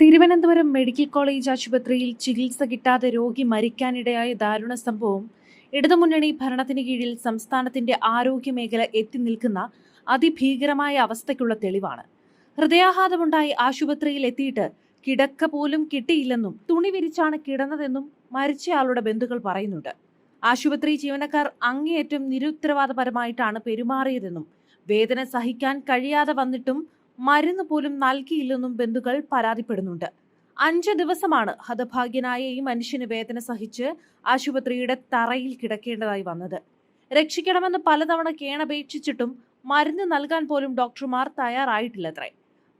Thiruvananthapuram medical college ആശുപത്രിയിൽ ചികിത്സ കിട്ടാതെ രോഗി മരിക്കാനിടയായ ദാരുണ സംഭവം. ഇടതുമുന്നണി ഭരണത്തിന് കീഴിൽ സംസ്ഥാനത്തിന്റെ ആരോഗ്യ മേഖല എത്തി നിൽക്കുന്ന അതിഭീകരമായ അവസ്ഥയ്ക്കുള്ള തെളിവാണ്. ഹൃദയാഘാതമുണ്ടായി ആശുപത്രിയിൽ എത്തിയിട്ട് കിടക്ക പോലും കിട്ടിയില്ലെന്നും തുണി വിരിച്ചാണ് കിടന്നതെന്നും മരിച്ചയാളുടെ ബന്ധുക്കൾ പറയുന്നുണ്ട്. ആശുപത്രി ജീവനക്കാർ അങ്ങേയറ്റം നിരുത്തരവാദപരമായിട്ടാണ് പെരുമാറിയതെന്നും വേദന സഹിക്കാൻ കഴിയാതെ വന്നിട്ടും മരുന്ന് പോലും നൽകിയില്ലെന്നും ബന്ധുക്കൾ പരാതിപ്പെടുന്നുണ്ട്. അഞ്ച് ദിവസമാണ് ഹതഭാഗ്യനായ ഈ മനുഷ്യന് വേദന സഹിച്ച് ആശുപത്രിയുടെ തറയിൽ കിടക്കേണ്ടതായി വന്നത്. രക്ഷിക്കണമെന്ന് പലതവണ കേണപേക്ഷിച്ചിട്ടും മരുന്ന് നൽകാൻ പോലും ഡോക്ടർമാർ തയ്യാറായിട്ടില്ലത്രേ.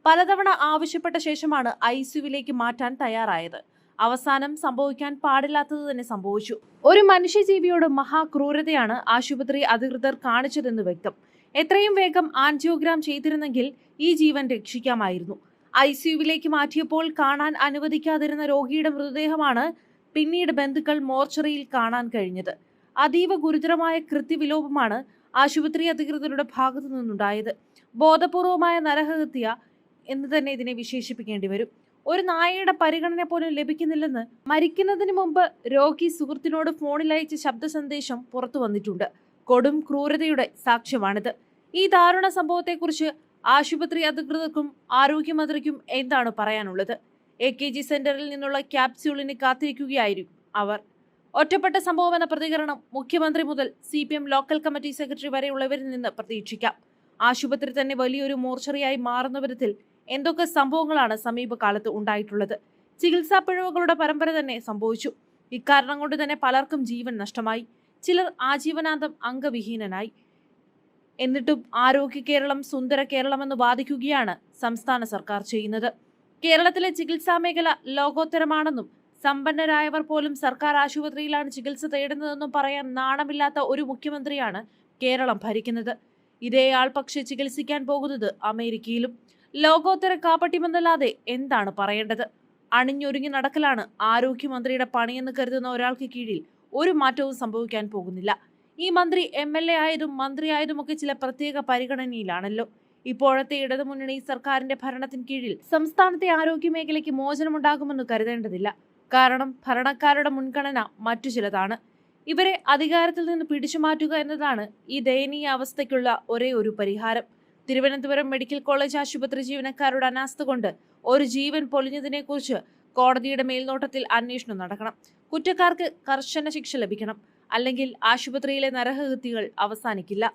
പലതവണ ആവശ്യപ്പെട്ട ശേഷമാണ് ഐ സിയുവിലേക്ക് മാറ്റാൻ തയ്യാറായത്. അവസാനം സംഭവിക്കാൻ പാടില്ലാത്തത് തന്നെ സംഭവിച്ചു. ഒരു മനുഷ്യജീവിയോട് മഹാക്രൂരതയാണ് ആശുപത്രി അധികൃതർ കാണിച്ചതെന്ന് വ്യക്തം. എത്രയും വേഗം ആൻജിയോഗ്രാം ചെയ്തിരുന്നെങ്കിൽ ഈ ജീവൻ രക്ഷിക്കാമായിരുന്നു. ഐ സിയുവിലേക്ക് മാറ്റിയപ്പോൾ കാണാൻ അനുവദിക്കാതിരുന്ന രോഗിയുടെ മൃതദേഹമാണ് പിന്നീട് ബന്ധുക്കൾ മോർച്ചറിയിൽ കാണാൻ കഴിഞ്ഞത്. അതീവ ഗുരുതരമായ കൃത്യവിലോപമാണ് ആശുപത്രി അധികൃതരുടെ ഭാഗത്തു നിന്നുണ്ടായത്. ബോധപൂർവമായ നരഹത്യ എന്ന് തന്നെ ഇതിനെ വിശേഷിപ്പിക്കേണ്ടി വരും. ഒരു നായയുടെ പരിഗണന പോലും ലഭിക്കുന്നില്ലെന്ന് മരിക്കുന്നതിന് മുമ്പ് രോഗി സുഹൃത്തിനോട് ഫോണിൽ അയച്ച ശബ്ദ സന്ദേശം പുറത്തു വന്നിട്ടുണ്ട്. കൊടും ക്രൂരതയുടെ സാക്ഷ്യമാണിത്. ഈ ദാരുണ സംഭവത്തെക്കുറിച്ച് ആശുപത്രി അധികൃതർക്കും ആരോഗ്യമന്ത്രിക്കും എന്താണ് പറയാനുള്ളത്? എ കെ ജി സെന്ററിൽ നിന്നുള്ള ക്യാപ്സ്യൂളിന് കാത്തിരിക്കുകയായിരിക്കും അവർ. ഒറ്റപ്പെട്ട സംഭവമെന്ന പ്രതികരണം മുഖ്യമന്ത്രി മുതൽ C P M local committee secretary വരെയുള്ളവരിൽ നിന്ന് പ്രതീക്ഷിക്കാം. ആശുപത്രി തന്നെ വലിയൊരു മോർച്ചറിയായി മാറുന്ന വിധത്തിൽ എന്തൊക്കെ സംഭവങ്ങളാണ് സമീപകാലത്ത് ഉണ്ടായിട്ടുള്ളത്? ചികിത്സാ പിഴവുകളുടെ പരമ്പര തന്നെ സംഭവിച്ചു. ഇക്കാരണം കൊണ്ട് തന്നെ പലർക്കും ജീവൻ നഷ്ടമായി. ചിലർ ആജീവനാന്തം അംഗവിഹീനനായി. എന്നിട്ടും ആരോഗ്യ കേരളം സുന്ദര കേരളമെന്ന് വാദിക്കുകയാണ് സംസ്ഥാന സർക്കാർ ചെയ്യുന്നത്. കേരളത്തിലെ ചികിത്സാ മേഖല ലോകോത്തരമാണെന്നും സമ്പന്നരായവർ പോലും സർക്കാർ ആശുപത്രിയിലാണ് ചികിത്സ തേടുന്നതെന്നും പറയാൻ നാണമില്ലാത്ത ഒരു മുഖ്യമന്ത്രിയാണ് കേരളം ഭരിക്കുന്നത്. ഇതേ ആൾ പക്ഷെ ചികിത്സിക്കാൻ പോകുന്നത് അമേരിക്കയിലും ലോകോത്തര കാപ്പട്ടിമെന്നല്ലാതെ എന്താണ് പറയേണ്ടത്? അണിഞ്ഞൊരുങ്ങി നടക്കലാണ് ആരോഗ്യമന്ത്രിയുടെ പണിയെന്ന് കരുതുന്ന ഒരാൾക്ക് കീഴിൽ ഒരു മാറ്റവും സംഭവിക്കാൻ പോകുന്നില്ല. ഈ മന്ത്രി എം എൽ എ ആയതും മന്ത്രിയായതുമൊക്കെ ചില പ്രത്യേക പരിഗണനയിലാണല്ലോ. ഇപ്പോഴത്തെ ഇടതുമുന്നണി സർക്കാരിന്റെ ഭരണത്തിന് കീഴിൽ സംസ്ഥാനത്തെ ആരോഗ്യ മേഖലയ്ക്ക് മോചനമുണ്ടാകുമെന്ന് കരുതേണ്ടതില്ല. കാരണം ഭരണക്കാരുടെ മുൻഗണന മറ്റു ചിലതാണ്. ഇവരെ അധികാരത്തിൽ നിന്ന് പിടിച്ചു മാറ്റുക എന്നതാണ് ഈ ദയനീയ അവസ്ഥയ്ക്കുള്ള ഒരേ ഒരു പരിഹാരം. തിരുവനന്തപുരം മെഡിക്കൽ കോളേജ് ആശുപത്രി ജീവനക്കാരുടെ അനാസ്ഥ കൊണ്ട് ഒരു ജീവൻ പൊലിഞ്ഞതിനെക്കുറിച്ച് കോടതിയുടെ മേൽനോട്ടത്തിൽ അന്വേഷണം നടക്കണം. കുറ്റക്കാർക്ക് കർശന ശിക്ഷ ലഭിക്കണം. അല്ലെങ്കിൽ ആശുപത്രിയിലെ നരഹത്യകൾ അവസാനിക്കില്ല.